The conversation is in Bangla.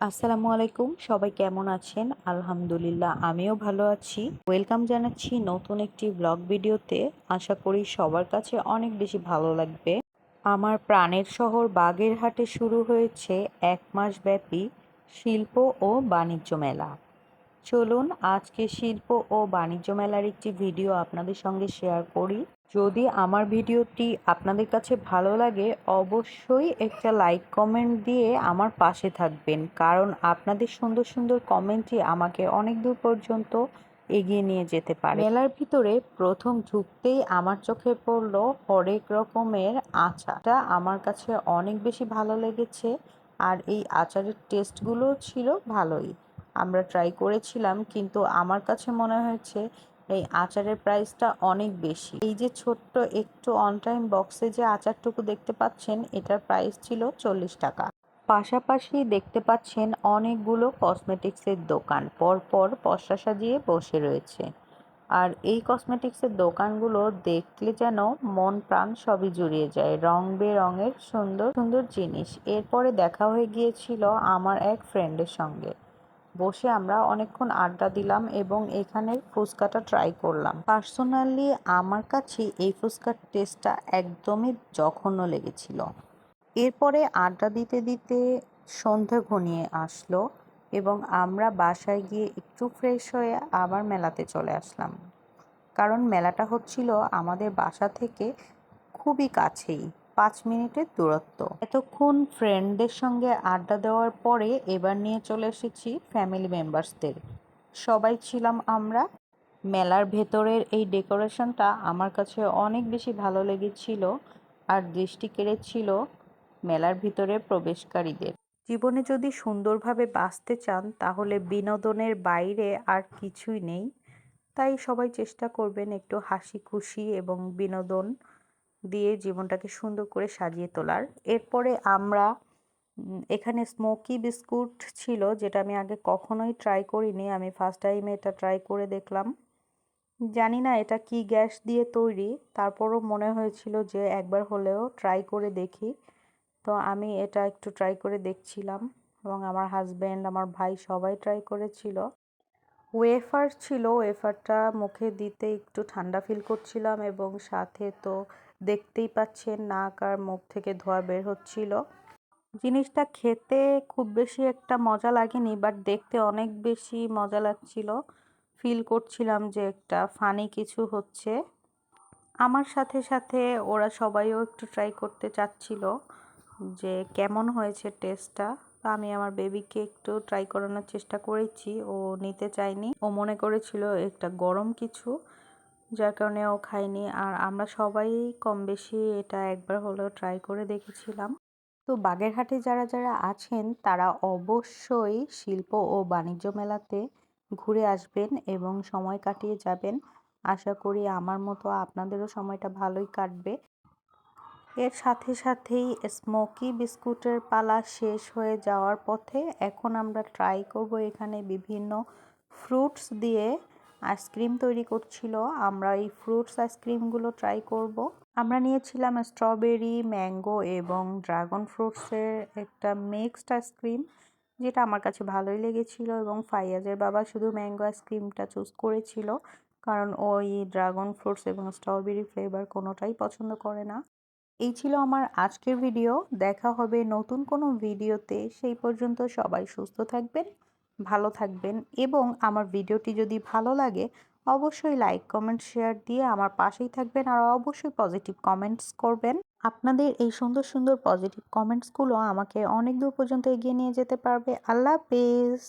আসসালামু আলাইকুম, সবাই কেমন আছেন? আলহামদুলিল্লাহ, আমিও ভালো আছি। ওয়েলকাম জানাচ্ছি নতুন একটি ব্লগ ভিডিওতে। আশা করি সবার কাছে অনেক বেশি ভালো লাগবে। আমার প্রাণের শহর বাগেরহাটে শুরু হয়েছে এক মাস ব্যাপী শিল্প ও বাণিজ্য মেলা। চলুন আজকে শিল্প ও বাণিজ্য মেলার একটি ভিডিও আপনাদের সঙ্গে শেয়ার করি। যদি আমার ভিডিওটি আপনাদের কাছে ভালো লাগে, অবশ্যই একটা লাইক কমেন্ট দিয়ে আমার পাশে থাকবেন। কারণ আপনাদের সুন্দর সুন্দর কমেন্টই আমাকে অনেক দূর পর্যন্ত এগিয়ে নিয়ে যেতে পারে। মেলার ভিতরে প্রথম ঢুকতেই আমার চোখে পড়ল হরেক রকমের আচারটা আমার কাছে অনেক বেশি ভালো লেগেছে আর এই আচারের টেস্টগুলো ছিল ভালোই। আমরা ট্রাই করেছিলাম, কিন্তু আমার কাছে মনে হয়েছে এই আচারের প্রাইসটা অনেক বেশি। এই যে ছোট্ট একটু অন টাইম বক্সে যে আচারটুকু দেখতে পাচ্ছেন, এটার প্রাইস ছিল চল্লিশ টাকা। পাশাপাশি দেখতে পাচ্ছেন অনেকগুলো কসমেটিক্সের দোকান, পরপর পশা সাজিয়ে বসে রয়েছে। আর এই কসমেটিক্সের দোকানগুলো দেখলে যেন মন প্রাণ সবই জুড়িয়ে যায়, রং বেরঙের সুন্দর সুন্দর জিনিস। এরপরে দেখা হয়ে গিয়েছিল আমার এক ফ্রেন্ডের সঙ্গে। বসে আমরা অনেকক্ষণ আড্ডা দিলাম এবং এখানের ফুচকাটা ট্রাই করলাম। পার্সোনালি আমার কাছে এই ফুচকার টেস্টটা একদমই জঘন্য লেগেছিল। এরপরে আড্ডা দিতে দিতে সন্ধে ঘনিয়ে আসলো এবং আমরা বাসায় গিয়ে একটু ফ্রেশ হয়ে আবার মেলাতে চলে আসলাম। কারণ মেলাটা হচ্ছিল আমাদের বাসা থেকে খুবই কাছেই। পাঁচ মিনিটের দূরত্ব। এতক্ষণ ফ্রেন্ডদের সঙ্গে আড্ডা দেওয়ার পরে এবার নিয়ে চলে এসেছি ফ্যামিলি মেম্বার্সদের সবাই ছিলাম আমরা। মেলার ভেতরের এই ডেকোরেশনটা আমার কাছে অনেক বেশি ভালো লেগেছিল আর দৃষ্টি কেড়েছিল মেলার ভিতরে প্রবেশকারীদের। জীবনে যদি সুন্দরভাবে বাঁচতে চান, তাহলে বিনোদনের বাইরে আর কিছুই নেই। তাই সবাই চেষ্টা করবেন একটু হাসি খুশি এবং বিনোদন দিয়ে জীবনটাকে সুন্দর করে সাজিয়ে তোলার। এরপরে আমরা এখানে স্মোকি বিস্কুট ছিল, যেটা আমি আগে কখনোই ট্রাই করিনি। আমি ফার্স্ট টাইমে এটা ট্রাই করে দেখলাম। জানি না এটা কি গ্যাস দিয়ে তৈরি। তারপরও মনে হয়েছিল যে একবার হলেও ট্রাই করে দেখি। তো আমি এটা একটু ট্রাই করে দেখছিলাম এবং আমার হাজব্যান্ড আমার ভাই সবাই ট্রাই করেছিল। ওয়েফার ছিল ওয়েফারটা মুখে দিতে একটু ঠান্ডা ফিল করছিলাম এবং সাথে তো দেখতেই পাচ্ছেন, নাক আর মুখ থেকে ধোয়া বের হচ্ছিল। জিনিসটা খেতে খুব বেশি একটা মজা লাগেনি বাট দেখতে অনেক বেশি মজা লাগছিল। ফিল করছিলাম যে একটা ফানি কিছু হচ্ছে। আমার সাথে সাথে ওরা সবাইও একটু ট্রাই করতে চাচ্ছিল যে কেমন হয়েছে টেস্টটা তো আমি আমার বেবিকে একটু ট্রাই করানোর চেষ্টা করেছি, ও নিতে চায়নি। ও মনে করেছিল একটা গরম কিছু। যার কারণে ও খায়নি। আর আমরা সবাই কম বেশি এটা একবার হলেও ট্রাই করে দেখেছিলাম। তো বাগেরহাটে যারা যারা আছেন, তারা অবশ্যই শিল্প ও বাণিজ্য মেলাতে ঘুরে আসবেন এবং সময় কাটিয়ে যাবেন। আশা করি আমার মতো আপনাদেরও সময়টা ভালোই কাটবে। এর সাথে সাথেই স্মোকি বিস্কুটের পালা শেষ হয়ে যাওয়ার পথে এখন আমরা ট্রাই করব এখানে বিভিন্ন ফ্রুটস দিয়ে আইসক্রিম তৈরি করছিল। আমরা এই ফ্রুটস আইসক্রিমগুলো ট্রাই করব। আমরা নিয়েছিলাম স্ট্রবেরি, ম্যাঙ্গো এবং ড্রাগন ফ্রুটসের একটা মিক্সড আইসক্রিম, যেটা আমার কাছে ভালোই লেগেছিল এবং ফাইয়াজের বাবা শুধু ম্যাঙ্গো আইসক্রিমটা চুজ করেছিল, কারণ ওই ড্রাগন ফ্রুটস এবং স্ট্রবেরি ফ্লেভার কোনোটাই পছন্দ করে না। এই ছিল আমার আজকের ভিডিও দেখা হবে নতুন কোনো ভিডিওতে সেই পর্যন্ত সবাই সুস্থ থাকবেন। ভালো থাকবেন এবং আমার ভিডিওটি যদি ভালো লাগে, অবশ্যই লাইক কমেন্ট শেয়ার দিয়ে আমার পাশেই থাকবেন আর অবশ্যই পজিটিভ কমেন্টস করবেন। আপনাদের এই সুন্দর সুন্দর পজিটিভ কমেন্টসগুলো আমাকে অনেক দূর পর্যন্ত এগিয়ে নিয়ে যেতে পারবে। আল্লাহ হাফেজ।